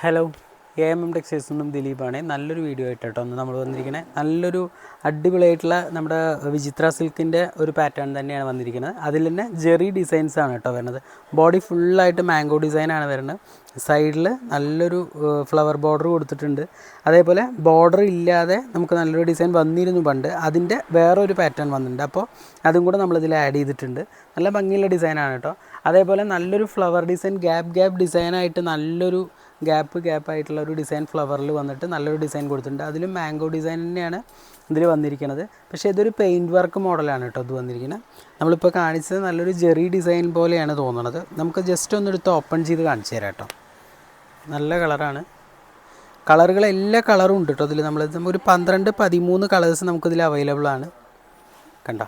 Hello A M M textiles നിന്നും ദിലീപാണ്. നല്ലൊരു വീഡിയോ ആയിട്ട് കേട്ടോ ഒന്ന് നമ്മൾ വന്നിരിക്കുന്നത് നല്ലൊരു അടിപൊളിയായിട്ടുള്ള നമ്മുടെ വിചിത്ര സിൽക്കിന്റെ ഒരു പാറ്റേൺ തന്നെയാണ് വന്നിരിക്കുന്നത് അതിൽ തന്നെ ജെറി ഡിസൈൻസ് ആണ് കേട്ടോ വരുന്നത്. ബോഡി ഫുള്ളായിട്ട് മാംഗോ ഡിസൈനാണ് വരുന്നത്. സൈഡിൽ നല്ലൊരു ഫ്ലവർ ബോർഡർ കൊടുത്തിട്ടുണ്ട്. അതേപോലെ ബോർഡർ ഇല്ലാതെ നമുക്ക് നല്ലൊരു ഡിസൈൻ വന്നിരുന്നു പണ്ട്. അതിന്റെ വേറൊരു പാറ്റേൺ വന്നിട്ടുണ്ട്. അപ്പോൾ അതും കൂടെ നമ്മളിതിൽ ആഡ് ചെയ്തിട്ടുണ്ട്. നല്ല ഭംഗിയുള്ള ഡിസൈനാണ് കേട്ടോ. അതേപോലെ നല്ലൊരു ഫ്ലവർ ഡിസൈൻ ഗ്യാപ് ഗ്യാപ്പ് ഡിസൈനായിട്ട് നല്ലൊരു ഗ്യാപ്പ് ഗ്യാപ്പ് ആയിട്ടുള്ള ഒരു ഡിസൈൻ ഫ്ലവറിൽ വന്നിട്ട് നല്ലൊരു ഡിസൈൻ കൊടുത്തിട്ടുണ്ട്. അതിലും മാംഗോ ഡിസൈൻ തന്നെയാണ് ഇതിൽ വന്നിരിക്കുന്നത് പക്ഷേ ഇതൊരു പെയിന്റ് വർക്ക് മോഡലാണ് കേട്ടോ ഇത് വന്നിരിക്കുന്നത് നമ്മളിപ്പോൾ കാണിച്ചത് നല്ലൊരു ജെറി ഡിസൈൻ പോലെയാണ് തോന്നുന്നത് നമുക്ക് ജസ്റ്റ് ഒന്ന് എടുത്ത് ഓപ്പൺ ചെയ്ത് കാണിച്ചു തരാം കേട്ടോ. നല്ല കളറാണ് കളറുകൾ എല്ലാ കളറും ഉണ്ട് കേട്ടോ ഇതിൽ നമ്മൾ ഒരു പന്ത്രണ്ട് പതിമൂന്ന് കളേഴ്സ് നമുക്കിതിൽ അവൈലബിൾ ആണ്. കണ്ടോ?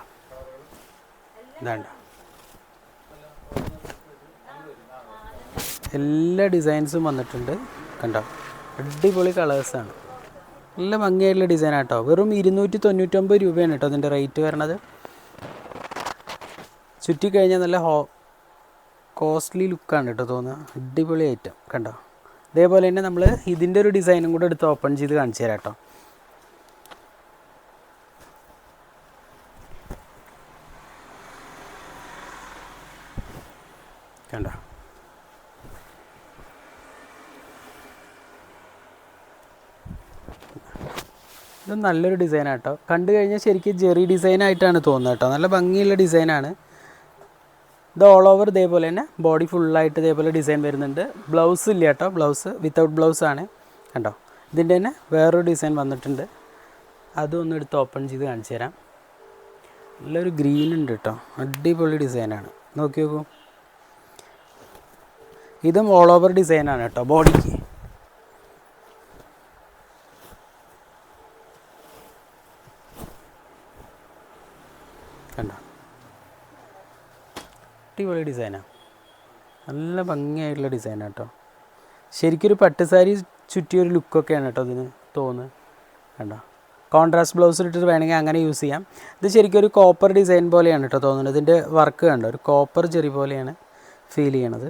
ഇതാണ്ട. എല്ലാ ഡിസൈൻസും വന്നിട്ടുണ്ട്. കണ്ടോ? അടിപൊളി കളേഴ്സാണ് നല്ല ഭംഗിയായിട്ടുള്ള ഡിസൈൻ ആട്ടോ. വെറും ഇരുന്നൂറ്റി തൊണ്ണൂറ്റൊമ്പത് രൂപയാണ് കേട്ടോ അതിന്റെ റേറ്റ് വരണത്. ചുറ്റിക്കഴിഞ്ഞാൽ നല്ല ഹോ കോസ്റ്റ്ലി ലുക്കാണ് കേട്ടോ തോന്നുക അടിപൊളി ഐറ്റം കണ്ടോ? അതേപോലെ തന്നെ നമ്മൾ ഇതിന്റെ ഒരു ഡിസൈനും കൂടെ എടുത്ത് ഓപ്പൺ ചെയ്ത് കാണിച്ചു തരാം കേട്ടോ. കണ്ടോ? ഇത് നല്ലൊരു ഡിസൈൻ ആട്ടോ കണ്ടു കഴിഞ്ഞാൽ ശരിക്കും ജെറി ഡിസൈൻ ആയിട്ടാണ് തോന്നുന്നത് കേട്ടോ നല്ല ഭംഗിയുള്ള ഡിസൈനാണ് ഇത് ഓൾ ഓവർ ഇതേപോലെ തന്നെ ബോഡി ഫുള്ളായിട്ട് ഇതേപോലെ ഡിസൈൻ വരുന്നുണ്ട്. ബ്ലൗസ് ഇല്ല കേട്ടോ ബ്ലൗസ് വിത്തൗട്ട് ബ്ലൗസ് ആണ്. കണ്ടോ? ഇതിന്റെ തന്നെ വേറൊരു ഡിസൈൻ വന്നിട്ടുണ്ട്. അതും ഒന്ന് എടുത്ത് ഓപ്പൺ ചെയ്ത് കാണിച്ചു തരാം. നല്ലൊരു ഗ്രീൻ ഉണ്ട് കേട്ടോ അടിപൊളി ഡിസൈനാണ് നോക്കി നോക്കൂ. ഇതും ഓൾ ഓവർ ഡിസൈനാണ് കേട്ടോ ബോഡിക്ക് കണ്ടോ? അടിപൊളി ഡിസൈനാണ് നല്ല ഭംഗിയായിട്ടുള്ള ഡിസൈനാണ് കേട്ടോ. ശരിക്കൊരു പട്ട് സാരി ചുറ്റിയൊരു ലുക്കൊക്കെയാണ് കേട്ടോ ഇതിന് തോന്നുന്നത്. കണ്ടോ? കോൺട്രാസ്റ്റ് ബ്ലൗസ് ഇട്ടിട്ട് വേണമെങ്കിൽ അങ്ങനെ യൂസ് ചെയ്യാം. ഇത് ശരിക്കും ഒരു കോപ്പർ ഡിസൈൻ പോലെയാണ് കേട്ടോ തോന്നുന്നത്. ഇതിന്റെ വർക്ക് കണ്ടോ? ഒരു കോപ്പർ ചെറി പോലെയാണ് ഫീൽ ചെയ്യണത്.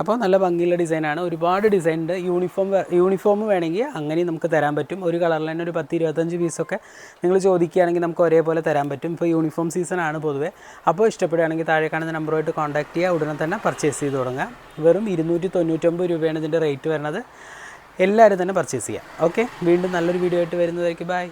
അപ്പോൾ നല്ല ഭംഗിയുള്ള ഡിസൈനാണ്. ഒരുപാട് ഡിസൈൻ ഉണ്ട് യൂണിഫോം യൂണിഫോം വേണമെങ്കിൽ അങ്ങനെയും നമുക്ക് തരാൻ പറ്റും. ഒരു കളറിൽ തന്നെ ഒരു പത്ത് ഇരുപത്തഞ്ച് പീസൊക്കെ നിങ്ങൾ ചോദിക്കുകയാണെങ്കിൽ നമുക്ക് ഒരേപോലെ തരാൻ പറ്റും. ഇപ്പോൾ യൂണിഫോം സീസൺ ആണ് പൊതുവെ. അപ്പോൾ ഇഷ്ടപ്പെടുകയാണെങ്കിൽ താഴെ കാണുന്ന നമ്പറുമായിട്ട് കോൺടാക്ട് ചെയ്യുക. ഉടനെ തന്നെ പർച്ചേസ് ചെയ്ത് തുടങ്ങുക. വെറും ഇരുന്നൂറ്റി തൊണ്ണൂറ്റൊമ്പത് രൂപയാണ് ഇതിന്റെ റേറ്റ് വരുന്നത്. എല്ലാവരും തന്നെ പർച്ചേസ് ചെയ്യുക. ഓക്കെ? വീണ്ടും നല്ലൊരു വീഡിയോ ആയിട്ട് വരുന്നതായിരിക്കും. ബൈ.